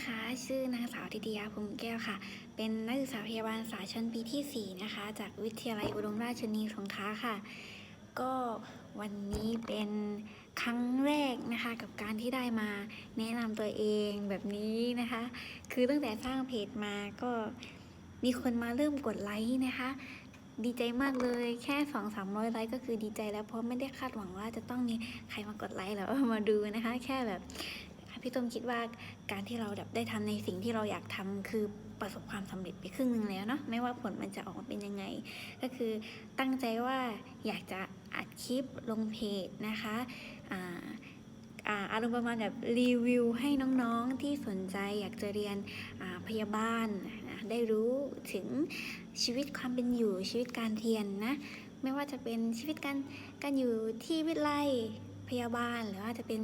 นะคะ ชื่อนางสาวธิติยาพรมแก้วค่ะ เป็นนักศึกษาพยาบาลสายชั้นปีที่ 4 นะคะ จากวิทยาลัยอุดมราชนีสงขลาค่ะ ก็วันนี้เป็นครั้งแรกนะคะ กับการที่ได้มาแนะนำตัวเองแบบนี้นะคะ คือตั้งแต่สร้างเพจมาก็มีคนมาเริ่มกดไลค์นะคะ ดีใจมากเลยแค่สองสามร้อยไลค์ก็คือดีใจแล้วเพราะไม่ได้คาดหวังว่าจะต้องมีใครมากดไลค์แล้วมาดูนะคะ แค่แบบ พี่ตุ้มคิดว่าการที่เราแบบได้ทำในสิ่งที่เราอยากทำคือประสบความสำเร็จไปครึ่งหนึ่งแล้วเนาะไม่ว่าผลมันจะออกมาเป็นยังไง ก็คือตั้งใจว่าอยากจะอัดคลิปลงเพจนะคะอ่าอารมณ์ประมาณแบบรีวิวให้น้องๆที่สนใจอยากจะเรียนพยาบาลนะได้รู้ถึงชีวิตความเป็นอยู่ชีวิตการเรียนนะ ไม่ว่าจะเป็นชีวิตการการอยู่ที่วิทยาลัย พยาบาล หรือว่าจะเป็น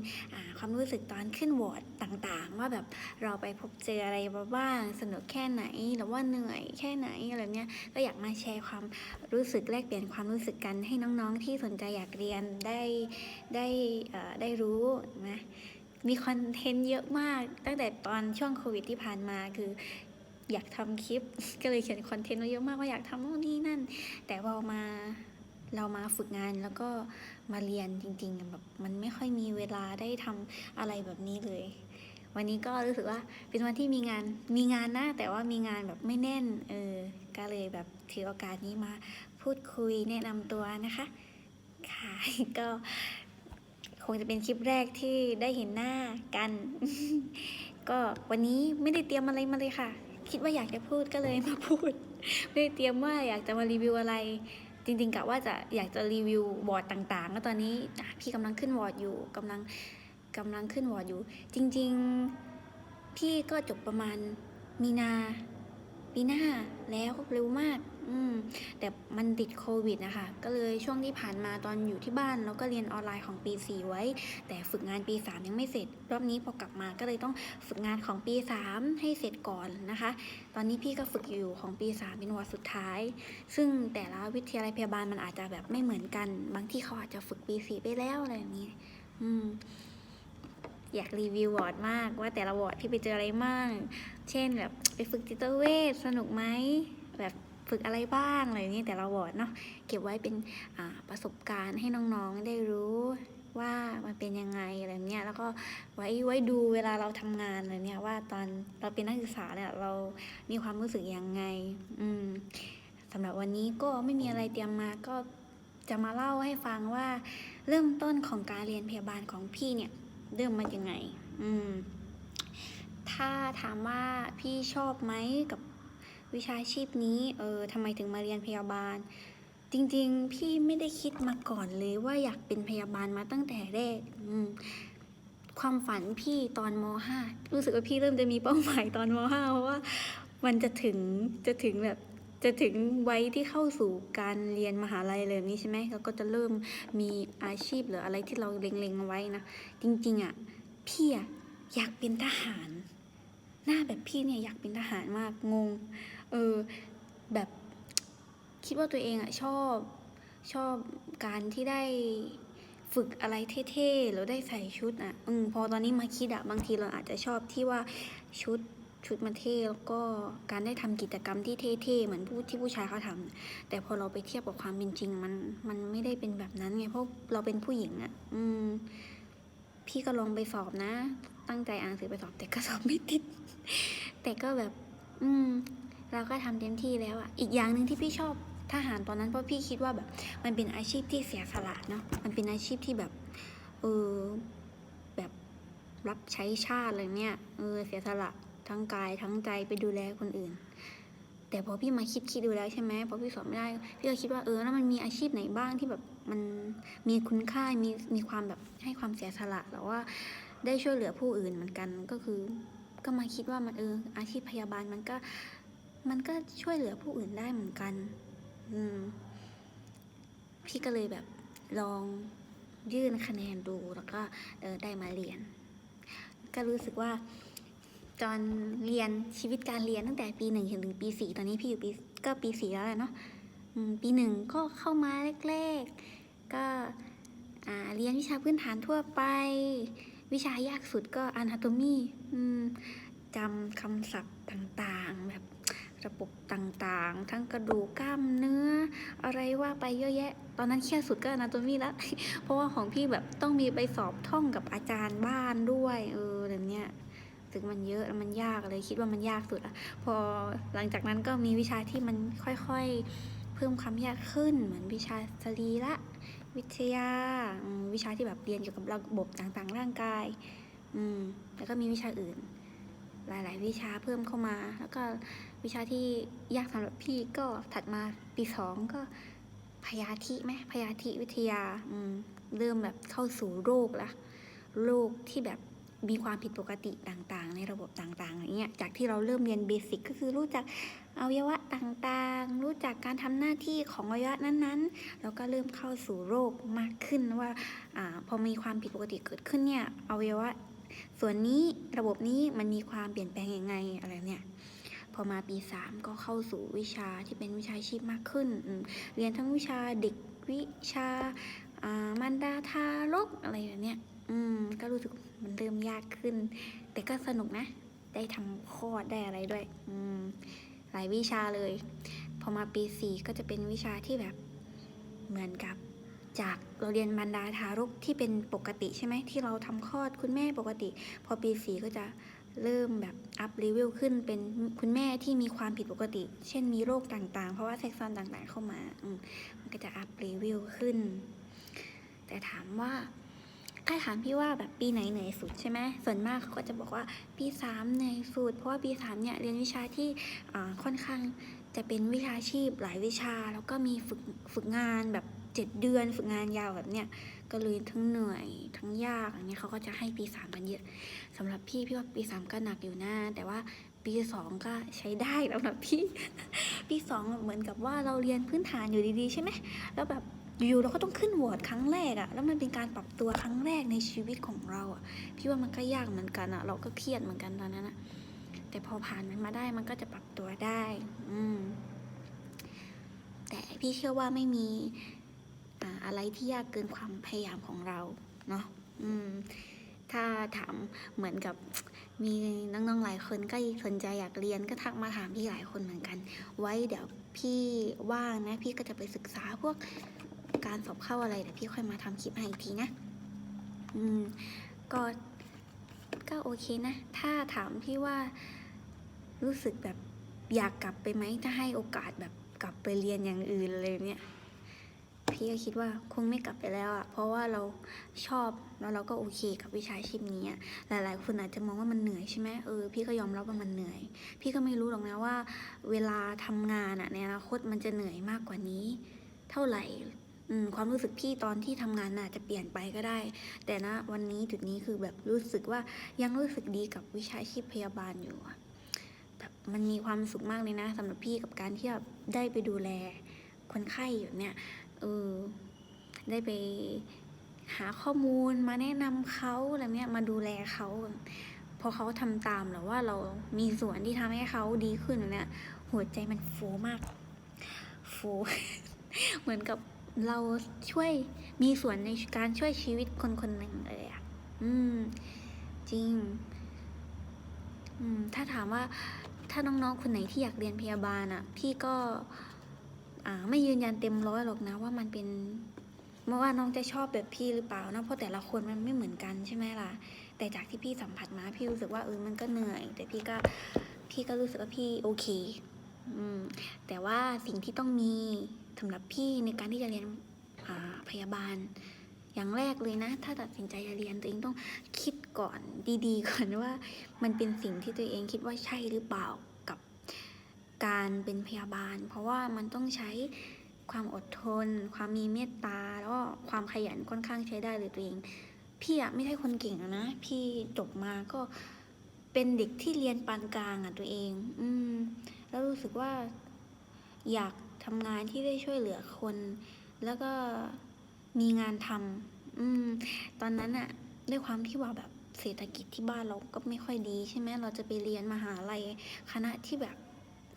ความรู้สึกตอนขึ้นวอร์ดต่างๆ ว่าแบบเราไปพบเจออะไรมาบ้างสนุกแค่ไหนหรือว่าเหนื่อยแค่ไหนอะไรเนี้ยก็อยากมาแชร์ความรู้สึกแลกเปลี่ยนความรู้สึกกันให้น้องๆ ที่สนใจอยากเรียนได้ได้ได้รู้นะมีคอนเทนต์เยอะมากตั้งแต่ตอนช่วงโควิดที่ผ่านมาคืออยากทำคลิป ก็เลยเขียนคอนเทนต์ไว้เยอะมากว่าอยากทำโน่นนี่นั่น แต่พอมา เรามาฝึกงานแล้วก็มาเรียนจริงๆแบบมันไม่ค่อยมีเวลาได้ทำอะไรแบบนี้เลย วันนี้ก็รู้สึกว่าเป็นวันที่มีงานมีงานนะแต่ว่ามีงานแบบไม่แน่นเออก็เลยแบบถือโอกาสนี้มาพูดคุยแนะนำตัวนะคะค่ะก็คงจะเป็นคลิปแรกที่ได้เห็นหน้ากัน ก็วันนี้ไม่ได้เตรียมอะไรมาเลยค่ะ คิดว่าอยากจะพูดก็เลยมาพูด ไม่ได้เตรียมว่าอยากจะมารีวิวอะไร จริงๆกะว่าจะอยากจะรีวิวบอร์ดต่างๆ แล้วตอนนี้พี่กำลังขึ้นวอร์ดอยู่กำลังกำลังขึ้นวอร์ดอยู่ จริง ๆ พี่ก็จบประมาณมีนา ปีหน้าแล้วเร็วมาก อืม แต่มันติดโควิดนะคะ ก็เลยช่วงที่ผ่านมาตอนอยู่ที่บ้านเราก็เรียนออนไลน์ของปี 4 ไว้ แต่ฝึกงานปี 3 ยังไม่เสร็จ รอบนี้พอกลับมาก็เลยต้องฝึกงานของปี 3 ให้เสร็จก่อนนะคะ ตอนนี้พี่ก็ฝึกอยู่ของปี 3 เป็นวอร์ดสุดท้าย ซึ่งแต่ละวิทยาลัยพยาบาลมันอาจจะแบบไม่เหมือนกัน บางที่เขาอาจจะฝึกปี 4 ไปแล้วอะไรอย่างนี้ อืม อยากรีวิววอร์ดมากว่าแต่ละวอร์ดพี่ไปเจออะไรบ้างเช่นแบบไปฝึกจิตเวชสนุกไหมแบบฝึกอะไรบ้างอะไรอย่างนี้แต่ละวอร์ดเนาะเก็บไว้เป็นประสบการณ์ให้น้องๆได้รู้ว่ามันเป็นยังไงอะไรเนี้ยแล้วก็ไว้ไว้ดูเวลาเราทำงานอะไรเนี้ยว่าตอนเราเป็นนักศึกษาเนี่ยเรามีความรู้สึกยังไง อืมสำหรับวันนี้ก็ไม่มีอะไรเตรียมมาก็จะมาเล่าให้ฟังว่า เริ่มต้นของการเรียนพยาบาลของพี่เนี่ย เริ่มมายังไง อืม ถ้าถามว่าพี่ชอบไหมกับวิชาชีพนี้ เออทำไมถึงมาเรียนพยาบาล จริงๆ พี่ไม่ได้คิดมาก่อนเลยว่าอยากเป็นพยาบาลมาตั้งแต่แรก อืมความฝันพี่ตอนม .5 รู้สึกว่าพี่เริ่มจะมีเป้าหมายตอนม .5 เพราะว่ามันจะถึงจะถึงแบบ จะถึงวัยที่เข้าสู่การเรียนมหาลัยเลยนี้ใช่ไหมเราก็จะเริ่มมีอาชีพหรืออะไรที่เราเล็งๆไว้นะ จริงๆอะพี่อะอยากเป็นทหาร หน้าแบบพี่เนี่ยอยากเป็นทหารมากงง เออแบบคิดว่าตัวเองอะชอบชอบการที่ได้ฝึกอะไรเท่ๆหรือได้ใส่ชุดอะอืมพอตอนนี้มาคิดอะบางทีเราอาจจะชอบที่ว่าชุด ชุดมันเท่แล้วก็การได้ทำกิจกรรมที่เท่ๆเหมือนผู้ที่ผู้ชายเขาทำแต่พอเราไปเทียบกับความเป็นจริงมันมันไม่ได้เป็นแบบนั้นไงเพราะเราเป็นผู้หญิงอะ อืม พี่ก็ลองไปสอบนะ ตั้งใจอ่านหนังสือไปสอบ แต่ก็สอบไม่ติด แต่ก็แบบ อืม เราก็ทำเต็มที่แล้วอะ อีกอย่างหนึ่งที่พี่ชอบทหารตอนนั้นเพราะพี่คิดว่าแบบ มันเป็นอาชีพที่เสียสละเนาะมันเป็นอาชีพที่แบบเออแบบรับใช้ชาติอะไรเนี่ยเออเสียสละ ทั้งกายทั้งใจไปดูแลคนอื่น แต่พอพี่มาคิดคิดดูแล้วใช่ไหมพอพี่สอบไม่ได้พี่ก็คิดว่าเออแล้วมันมีอาชีพไหนบ้างที่แบบมันมีคุณค่ามีมีความแบบให้ความเสียสละแต่ว่าได้ช่วยเหลือผู้อื่นเหมือนกันก็คือ ก็มาคิดว่ามันเอออาชีพพยาบาลมันก็มันก็ช่วยเหลือผู้อื่นได้เหมือนกัน อืม พี่ก็เลยแบบลองยื่นคะแนนดูแล้วก็ออได้มาเรียน ก็รู้สึกว่า ตอนเรียนชีวิตการเรียนตั้งแต่ปีหนึ่งถึงปีสี่ตอนนี้พี่อยู่ปีก็ปีสี่แล้วแหละเนาะปีหนึ่งก็เข้ามาแรกๆ ก็เรียนวิชาพื้นฐานทั่วไป วิชายากสุดก็ anatomy จำคำศัพท์ต่างๆ แบบระบบต่างๆ ทั้งกระดูกกล้ามเนื้อ อะไรว่าไปเยอะแยะ ตอนนั้นเครียดสุดก็อนาโตมีละเพราะว่าของพี่แบบต้องมีไปสอบท่องกับอาจารย์บ้านด้วย เออแบบเนี้ย ถึงมันเยอะแล้วมันยากเลยคิดว่ามันยากสุดอะพอหลังจากนั้นก็มีวิชาที่มันค่อยๆ เพิ่มความยากขึ้นเหมือนวิชาสรีระวิทยาวิชาที่แบบเรียนเกี่ยวกับระบบต่างๆ ร่างกาย อืมแล้วก็มีวิชาอื่น หลายๆ วิชาเพิ่มเข้ามา แล้วก็วิชาที่ยากสำหรับพี่ก็ถัดมาปีสองก็พยาธิไหมพยาธิวิทยา อืมเริ่มแบบเข้าสู่โรคละโรคที่แบบ มีความผิดปกติต่างๆ ในระบบต่างๆอย่างเงี้ยจากที่เราเริ่มเรียนเบสิกก็คือรู้จักอวัยวะต่างๆ รู้จักการทำหน้าที่ของอวัยวะนั้นๆ แล้วก็เริ่มเข้าสู่โรคมากขึ้นว่าอพอมีความผิดปกติเกิดขึ้นเนี่ยอวัยวะส่วนนี้ระบบนี้มันมีความเปลี่ยนแปลงยังไงอะไรเนี่ยพอมาปี 3 ก็เข้าสู่วิชาที่เป็นวิชาชีพมากขึ้น เรียนทั้งวิชาเด็กวิชาอ่ามันดาทารกอะไรแบบเนี้ย อืม ก็รู้สึกมันเริ่มยากขึ้น แต่ก็สนุกนะ ได้ทำคลอดได้อะไรด้วย อืม หลายวิชาเลย พอมาปี4ก็จะเป็นวิชาที่แบบเหมือนกับจากเราเรียนมันดาทารกที่เป็นปกติใช่ไหมที่เราทำคลอดคุณแม่ปกติ พอปีสี่ก็จะเริ่มแบบอัพเลเวลขึ้นเป็นคุณแม่ที่มีความผิดปกติ เช่นมีโรคต่างๆ เพราะว่าแทรกซ้อนต่างๆเข้ามามมันก็จะอัพเลเวลขึ้น แต่ถามว่า ถ้าถามพี่ว่าแบบปีไหนเหนื่อยสุดใช่ไหมส่วนมากเขาก็จะบอกว่าปีสามเหนื่อยสุด เพราะว่าปีสามเนี่ยเรียนวิชาที่ค่อนข้างจะเป็นวิชาชีพหลายวิชา แล้วก็มีฝึกฝึกงานแบบเจ็ดเดือน ฝึกงานยาวแบบเนี้ยก็เลยทั้งเหนื่อยทั้งยากอย่างเงี้ยเขาก็จะให้ปีสามกันเยอะสำหรับพี่พี่ว่าปีสามก็หนักอยู่นะแต่ว่าปีสองก็ใช้ได้สำหรับพี่ปีสองเหมือนกับว่าเราเรียนพื้นฐานอยู่ดีๆใช่ไหมแล้วแบบ อยู่เราก็ต้องขึ้นวอร์ดครั้งแรกอะแล้วมันเป็นการปรับตัวครั้งแรกในชีวิตของเราอะพี่ว่ามันก็ยากเหมือนกันอะเราก็เครียดเหมือนกันตอนนั้นอะแต่พอผ่านมันมาได้มันก็จะปรับตัวได้ อืม แต่พี่เชื่อว่าไม่มีอ่าอะไรที่ยากเกินความพยายามของเราเนาะอืม ถ้าถามเหมือนกับมีน้องๆหลายคนก็สนใจอยากเรียนก็ทักมาถามพี่หลายคนเหมือนกัน ไว้เดี๋ยวพี่ว่างนะ พี่ก็จะไปศึกษาพวก การสอบเข้าอะไรเดี๋ยวพี่ค่อยมาทำคลิปให้อีกทีนะ อืม ก็ก็โอเคนะ ถ้าถามพี่ว่ารู้สึกแบบอยากกลับไปไหมถ้าให้โอกาสแบบกลับไปเรียนอย่างอื่นเลยเนี่ย พี่ก็คิดว่าคงไม่กลับไปแล้วอะเพราะว่าเราชอบแล้วเราก็โอเคกับวิชาชีพนี้หลาย ๆ คนอาจจะมองว่ามันเหนื่อยใช่ไหมเออพี่ก็ยอมรับว่ามันเหนื่อย พี่ก็ไม่รู้หรอกนะว่า เวลาทำงานอะในอนาคตมันจะเหนื่อยมากกว่านี้ เท่าไหร่ ความรู้สึกพี่ตอนที่ทำงานน่ะจะเปลี่ยนไปก็ได้ แต่นะวันนี้จุดนี้คือแบบรู้สึกว่ายังรู้สึกดีกับวิชาชีพพยาบาลอยู่แบบมันมีความสุขมากเลยนะสำหรับพี่กับการที่แบบได้ไปดูแลคนไข้อยู่เนี่ยเออได้ไปหาข้อมูลมาแนะนำเขาอะไรเนี้ยมาดูแลเขาพอเขาทำตามหรือว่าเรามีส่วนที่ทำให้เขาดีขึ้นเนี่ยหัวใจมันฟูมาก ฟู เหมือนกับ เราช่วยมีส่วนในการช่วยชีวิตคนคนหนึ่งเลยอะ อืม จริง อืม ถ้าถามว่าถ้าน้องๆคนไหนที่อยากเรียนพยาบาลอะ พี่ก็ อ่า ไม่ยืนยันเต็มร้อยหรอกนะ ว่ามันเป็นเมื่อว่าน้องจะชอบแบบพี่หรือเปล่านะเพราะแต่ละคนมันไม่เหมือนกันใช่ไหมล่ะ แต่จากที่พี่สัมผัสมาพี่รู้สึกว่าเออมันก็เหนื่อย แต่พี่ก็พี่ก็รู้สึกว่าพี่โอเค อืม แต่ว่าสิ่งที่ต้องมี สำหรับพี่ในการที่จะเรียนพยาบาล อย่างแรกเลยนะ ถ้าตัดสินใจจะเรียนตัวเองต้องคิดก่อนดีๆ ก่อนว่ามันเป็นสิ่งที่ตัวเองคิดว่าใช่หรือเปล่ากับการเป็นพยาบาล เพราะว่ามันต้องใช้ความอดทน ความมีเมตตาแล้วก็ความขยันค่อนข้างใช้ได้เลยตัวเอง พี่อะไม่ใช่คนเก่งนะ พี่จบมาก็เป็นเด็กที่เรียนปานกลางอะตัวเอง อืม แล้วรู้สึกว่าอยาก ทำงานที่ได้ช่วยเหลือคน แล้วก็มีงานทำอืม ตอนนั้นอะด้วยความที่ว่าแบบเศรษฐกิจที่บ้านเราก็ไม่ค่อยดีใช่ไหมเราจะไปเรียนมหาลัยคณะที่แบบ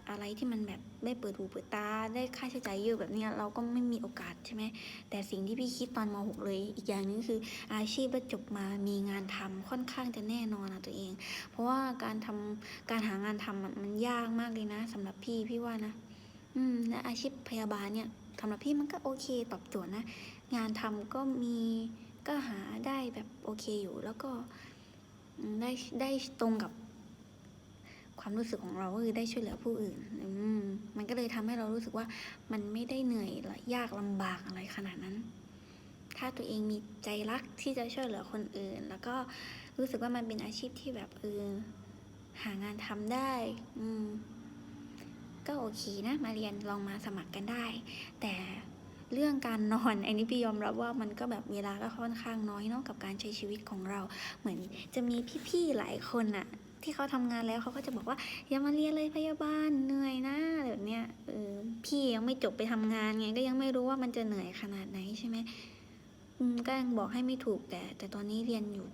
อะไรที่มันแบบได้เปิดหูเปิดตาได้ค่าใช้จ่ายเยอะแบบนี้เราก็ไม่มีโอกาสใช่ไหมแต่สิ่งที่พี่คิดตอนม .6 เลย อีกอย่างนึงคืออาชีพจบมามีงานทำค่อนข้างจะแน่นอนอะตัวเอง เพราะว่าการทำการหางานทำมันยากมากเลยนะสำหรับพี่พี่ว่านะ อืมและอาชีพพยาบาลเนี่ยสำหรับพี่มันก็โอเคตอบโจทย์นะ งานทำก็มีก็หาได้แบบโอเคอยู่ แล้วก็ได้ได้ตรงกับความรู้สึกของเราก็คือได้ช่วยเหลือผู้อื่นอืมมันก็เลยทำให้เรารู้สึกว่ามันไม่ได้เหนื่อยและยากลำบากอะไรขนาดนั้น ถ้าตัวเองมีใจรักที่จะช่วยเหลือคนอื่น แล้วก็รู้สึกว่ามันเป็นอาชีพที่แบบเออหางานทำได้ อืม ก็โอเคนะ มาเรียนลองมาสมัครกันได้ แต่เรื่องการนอนอันนี้พี่ยอมรับว่ามันก็แบบเวลาก็ค่อนข้างน้อยเนาะกับการใช้ชีวิตของเรา เหมือนจะมีพี่ๆหลายคนอะที่เขาทำงานแล้วเขาก็จะบอกว่าอย่ามาเรียนเลยพยาบาลเหนื่อยนะแบบเนี้ยเออพี่ยังไม่จบไปทำงานไงก็ยังไม่รู้ว่ามันจะเหนื่อยขนาดไหนใช่ไหมก็ยังบอกให้ไม่ถูกแต่ แต่ตอนนี้เรียนอยู่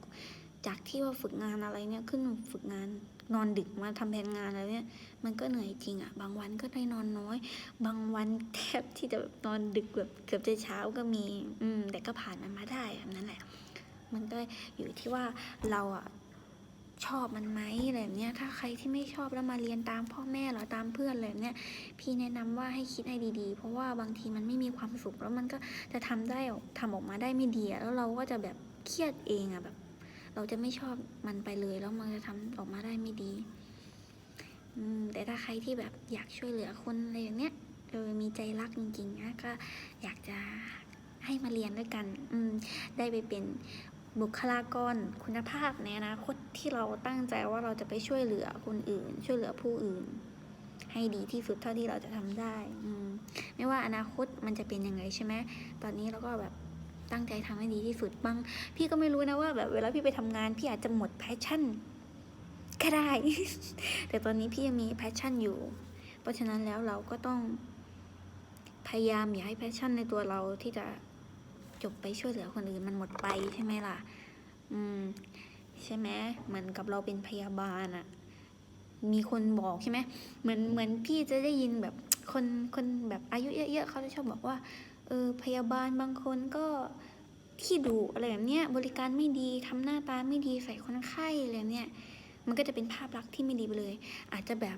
จากที่ว่าฝึกงานอะไรเนี่ยขึ้นฝึกงาน นอนดึกมาทำแผนงานอะไรเนี่ยมันก็เหนื่อยจริงอะบางวันก็ได้นอนน้อย บางวันแทบที่จะนอนดึกแบบเกือบจะเช้าก็มี อืม แต่ก็ผ่านมันมาได้แบบนั้นแหละ มันก็อยู่ที่ว่าเราอะชอบมันไหมอะไรแบบเนี้ยถ้าใครที่ไม่ชอบแล้วมาเรียนตามพ่อแม่หรือตามเพื่อนอะไรแบบเนี้ยพี่แนะนำว่าให้คิดให้ดีๆ เพราะว่าบางทีมันไม่มีความสุขแล้วมันก็จะทำได้ออกทำออกมาได้ไม่ดีแล้วเราก็จะแบบเครียดเองอะแบบ เราจะไม่ชอบมันไปเลย แล้วมันจะทำออกมาได้ไม่ดี อืมแต่ถ้าใครที่แบบอยากช่วยเหลือคนอะไรอย่างเนี้ยเออมีใจรักจริงๆนะก็อยากจะให้มาเรียนด้วยกัน อืมได้ไปเป็นบุคลากรคุณภาพในอนาคตที่เราตั้งใจว่าเราจะไปช่วยเหลือคนอื่น ช่วยเหลือผู้อื่น ให้ดีที่สุดเท่าที่เราจะทำได้ อืมไม่ว่าอนาคตมันจะเป็นยังไงใช่ไหมตอนนี้เราก็แบบ ตั้งใจทำให้ดีที่สุดบาง พี่ก็ไม่รู้นะว่า แบบเวลาพี่ไปทำงาน พี่อาจจะหมดแพชชั่นก็ได้ แต่ตอนนี้พี่ยังมีแพชชั่นอยู่ เพราะฉะนั้นแล้วเราก็ต้อง พยายามอย่าให้แพชชั่นในตัวเราที่จะจบไปช่วยเหลือคนอื่นมันหมดไปใช่ไหมล่ะ อืม ใช่ไหมเหมือนกับเราเป็นพยาบาลอะมีคนบอกใช่ไหมเหมือนเหมือนพี่จะได้ยินแบบคนคนแบบอายุเยอะๆเขาจะชอบบอกว่า เออพยาบาลบางคนก็ขี้ดุอะไรแบบเนี้ยบริการไม่ดีทำหน้าตาไม่ดีใส่คนไข้อะไรแบบเนี้ยมันก็จะเป็นภาพลักษณ์ที่ไม่ดีไปเลย อาจจะแบบ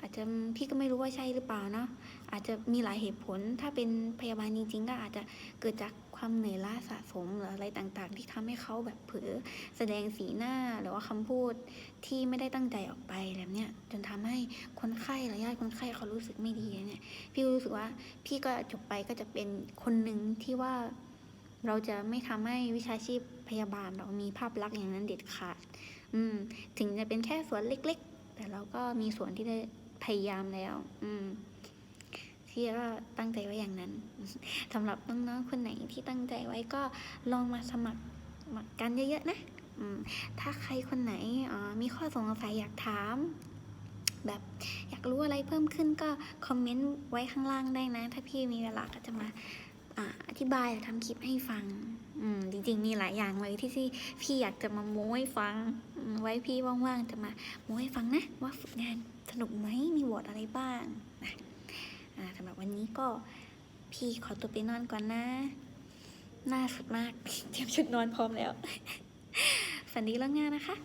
อาจจะพี่ก็ไม่รู้ว่าใช่หรือเปล่าเนาะอาจจะมีหลายเหตุผลถ้าเป็นพยาบาลจริงๆก็อาจจะเกิดจาก ความเหนื่อยล้าสะสมหรืออะไรต่างๆ ที่ทำให้เขาแบบเผลอแสดงสีหน้าหรือว่าคำพูดที่ไม่ได้ตั้งใจออกไปแบบเนี้ยจนทำให้คนไข้หรือญาติคนไข้เขารู้สึกไม่ดีเนี่ยพี่รู้สึกว่าพี่ก็จบไปก็จะเป็นคนหนึ่งที่ว่าเราจะไม่ทำให้วิชาชีพพยาบาลเรามีภาพลักษณ์อย่างนั้นเด็ดขาด อืม ถึงจะเป็นแค่ส่วนเล็ก ๆ แต่เราก็มีส่วนที่ได้พยายามแล้ว อืม ที่ก็ตั้งใจไว้อย่างนั้นสำหรับน้องๆคนไหนที่ตั้งใจไว้ก็ลองมาสมัครมัครกันเยอะๆนะถ้าใครคนไหนมีข้อสงสัยอยากถาม แบบอยากรู้อะไรเพิ่มขึ้นก็คอมเมนต์ไว้ข้างล่างได้นะ ถ้าพี่มีเวลาก็จะมาอธิบายหรือทำคลิปให้ฟังจริงๆ มีหลายอย่างเลยที่ที่พี่อยากจะมาโม้ให้ฟัง ไว้พี่ว่างๆ จะมาโม้ให้ฟังนะ ว่าฝึกงานสนุกไหมมีบทอะไรบ้าง สำหรับวันนี้ก็พี่ขอตัวไปนอนก่อนนะ หน้าสุดมาก เตรียมชุดนอนพร้อมแล้ว ฝันดีแล้วงานนะคะ